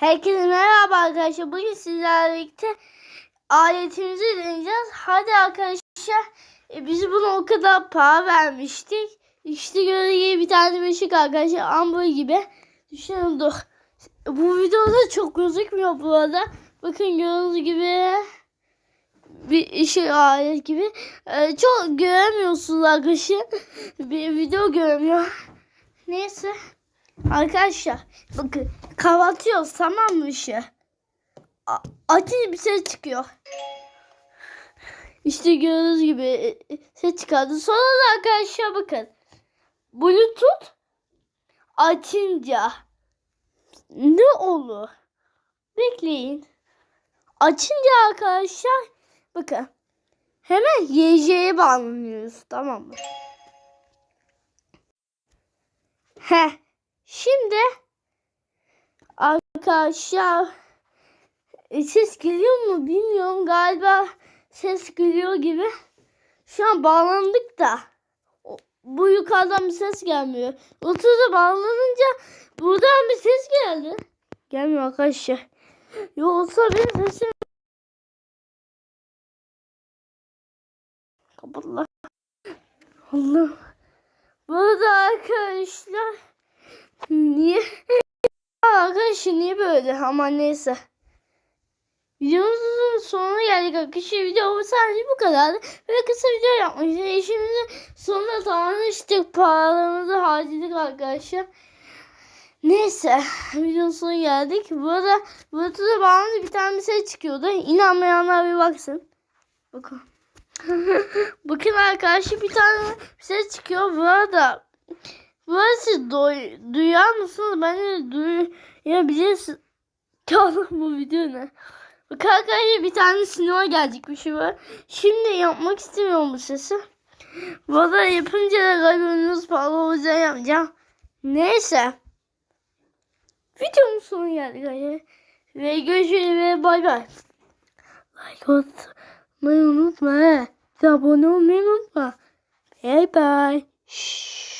Herkese merhaba arkadaşlar. Bugün sizlerle birlikte aletimizi deneyeceğiz. Hadi arkadaşlar. E, biz buna o kadar para vermiştik. İşte gördüğünüz bir tane beşik arkadaşlar. Amber gibi. Düşünün dur. Bu videoda çok gözükmüyor bu arada. Bakın gördüğünüz gibi bir şey alet gibi. E, çok göremiyorsunuz arkadaşlar. Bir video göremiyor. Neyse. Arkadaşlar bakın kapatıyoruz tamam mı işi? A- Acil bir ses çıkıyor. İşte gördüğünüz gibi e, e, ses çıkardı. Sonra da arkadaşlar bakın. Bluetooth açınca ne olur? Bekleyin. Açınca arkadaşlar bakın hemen YJ'ye bağlanıyoruz tamam mı? Heh. Şimdi arkadaşlar e, ses geliyor mu bilmiyorum galiba ses geliyor gibi. Şu an bağlandık da bu yukarıdan bir ses gelmiyor. Bluetooth'a bağlanınca buradan bir ses geldi. Gelmiyor arkadaşlar. Yoksa benim sesim Kapatlar. Allah. Burada arkadaşlar Niye? Arkadaşlar niye böyle? Ama neyse. Videomuzun sonuna geldik arkadaşlar. Video sadece bu kadardı. Böyle kısa video yapmıştık. Eşimizin sonunda tanıştık. Paralarımızı harcadık arkadaşlar. Neyse. Videonun sonuna geldik. Bu arada Bluetooth'a bağlanınca bir tane bir çıkıyordu. İnanmayanlar bir baksın. Bakın. Bakın arkadaşlar bir tane bir şey çıkıyor. Bu arada Burası doy- duyar mısınız? Ben de duyabilirsiniz. Oğlum bu video ne? Arkadaşlar bir tane sinema gelecek bir şey var. Şimdi yapmak istemiyorum bu sesi. Bu yapınca da galiba pahalı o yüzden yapacağım. Neyse. Videonun sonu geldi galiba. Ve görüşürüz ve bay bay. Like atmayı unutma. Abone olmayı unutma. Bye bye. Şşş.